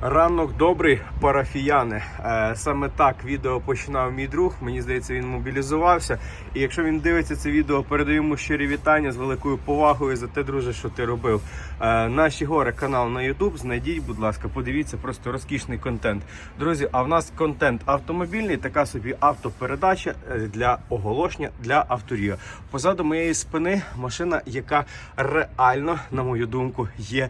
Ранок добрий, парафіяни. Е, Саме так відео починав мій друг. Мені здається, він мобілізувався. І якщо він дивиться це відео, передаю йому щирі вітання з великою повагою за те, друже, що ти робив. Е, Наші гори канал на YouTube. Знайдіть, будь ласка, подивіться, просто розкішний контент. Друзі, а в нас контент автомобільний, така собі автопередача е, для оголошення для авторія. Позаду моєї спини машина, яка реально, на мою думку, є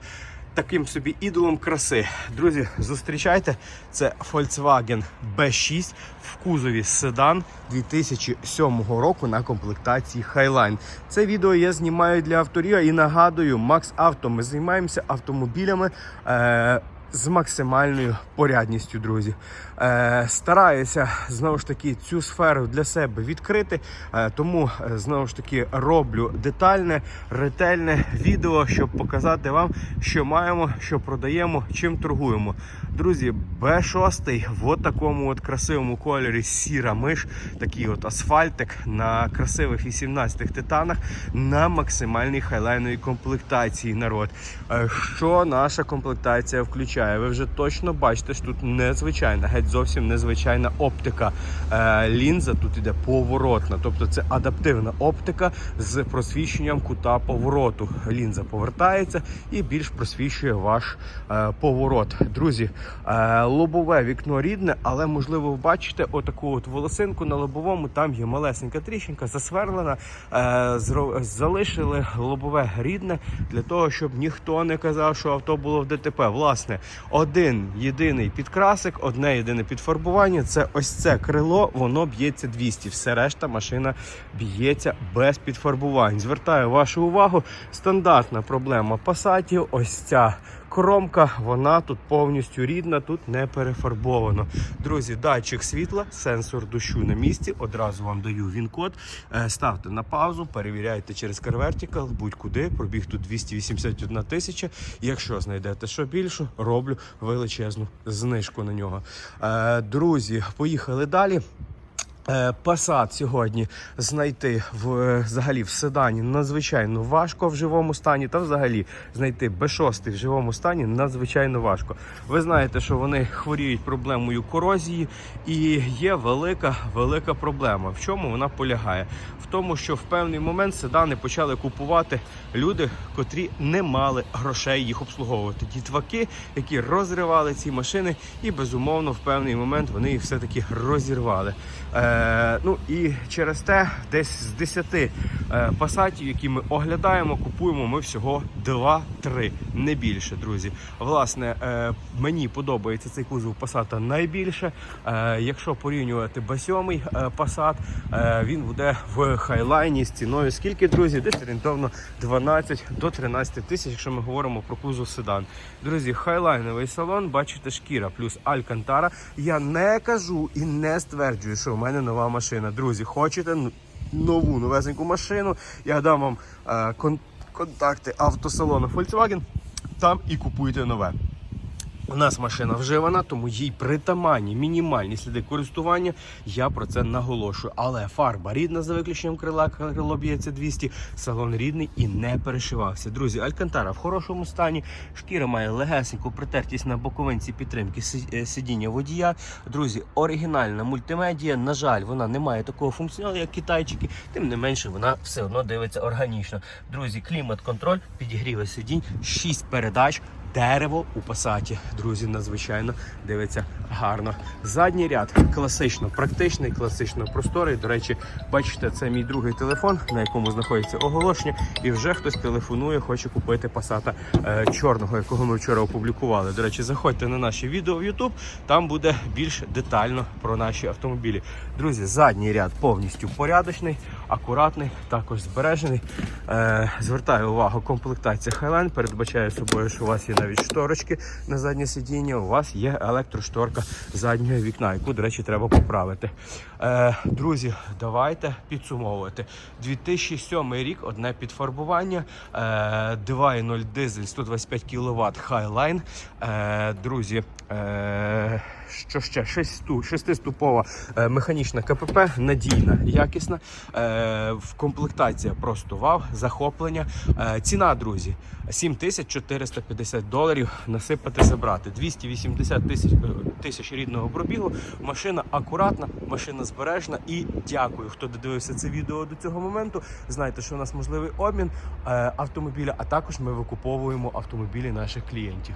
таким собі ідолом краси. Друзі, зустрічайте. Це Volkswagen B6 в кузові седан 2007 року на комплектації Highline. Це відео я знімаю для авторів і нагадую, Max Auto. Ми займаємося автомобілями. Е- з максимальною порядністю, друзі. Е, стараюся знову ж таки цю сферу для себе відкрити, е, тому е, знову ж таки роблю детальне, ретельне відео, щоб показати вам, що маємо, що продаємо, чим торгуємо. Друзі, Б6 в такому от красивому кольорі сіра миш, такий от асфальтик на красивих 18 титанах на максимальній хайлайновій комплектації народ. Е, Що наша комплектація включає? Ви вже точно бачите, що тут незвичайна, геть зовсім незвичайна оптика. Е, Лінза тут іде поворотна, тобто це адаптивна оптика з просвіченням кута повороту. Лінза повертається і більш просвічує ваш е, поворот. Друзі, е, лобове вікно рідне, але можливо ви бачите отаку от волосинку на лобовому. Там є малесенька тріщинка, засверлена. Залишили лобове рідне для того, щоб ніхто не казав, що авто було в ДТП. Власне, один єдиний підкрасик, одне єдине підфарбування. Це ось це крило, воно б'ється 200. Все решта машина б'ється без підфарбувань. Звертаю вашу увагу. Стандартна проблема пасатів. Ось ця кромка, вона тут повністю рідна, тут не перефарбовано. Друзі, датчик світла, сенсор дощу на місці. Одразу вам даю він-код. Е, Ставте на паузу, перевіряйте через CarVertical, будь-куди. Пробіг тут 281 тисяча. Якщо знайдете що більше, роблю величезну знижку на нього. Е, Друзі, поїхали далі. Е, Passat сьогодні знайти в е, взагалі в седані надзвичайно важко в живому стані, та взагалі знайти B6 в живому стані надзвичайно важко. Ви знаєте, що вони хворіють проблемою корозії, і є велика велика проблема. В чому вона полягає? В тому, що в певний момент седани почали купувати люди, котрі не мали грошей їх обслуговувати. Дітваки, які розривали ці машини, і безумовно в певний момент вони їх все таки розірвали. Е, ну і через те, десь з 10 е, пасатів, які ми оглядаємо, купуємо ми всього 2-3, не більше, друзі. Власне, е, мені подобається цей кузов Passat найбільше. Е, якщо порівнювати B7 е, Passat, е, він буде в хайлайні з ціною. Скільки, друзі? Десь орієнтовно 12 до 13 тисяч, якщо ми говоримо про кузов седан. Друзі, хайлайновий салон, бачите, шкіра плюс Алькантара. Я не кажу і не стверджую, що в мене нова машина. Друзі, хочете н- нову новесеньку машину? Я дам вам е, кон- контакти автосалону Volkswagen. Там і купуйте нове. У нас машина вживана, тому їй притаманні мінімальні сліди користування. Я про це наголошую. Але фарба рідна за виключенням крила, крило б'ється 200, салон рідний і не перешивався. Друзі, Алькантара в хорошому стані. Шкіра має легесеньку притертість на боковинці підтримки е, сидіння водія. Друзі, оригінальна мультимедія. На жаль, вона не має такого функціоналу, як китайчики. Тим не менше, вона все одно дивиться органічно. Друзі, клімат-контроль, підігріви сидінь, 6 передач. Дерево у пасаті, друзі, надзвичайно дивиться гарно. Задній ряд класично практичний, класично просторий. До речі, бачите, це мій другий телефон, на якому знаходиться оголошення, і вже хтось телефонує, хоче купити пасата е, чорного, якого ми вчора опублікували. До речі, заходьте на наші відео в YouTube, там буде більш детально про наші автомобілі. Друзі, задній ряд повністю порядочний, акуратний, також збережений. Е, звертаю увагу, комплектація Highline передбачає собою, що у вас є навіть шторочки на заднє сидіння. У вас є електрошторка заднього вікна, яку, до речі, треба поправити. Е, друзі, давайте підсумовувати. 2007 рік одне підфарбування, е, 2.0 дизель 125 кВт Highline. Е, друзі, е, що ще? Шестиступова е, механічна КПП, надійна, якісна. Е, в комплектація просто вау, захоплення. Е, ціна, друзі, 7450 доларів. Насипати забрати. 280 тисяч тисяч рідного пробігу. Машина акуратна, машина збережна. І дякую, хто додивився це відео до цього моменту. Знайте, що у нас можливий обмін автомобіля, а також ми викуповуємо автомобілі наших клієнтів.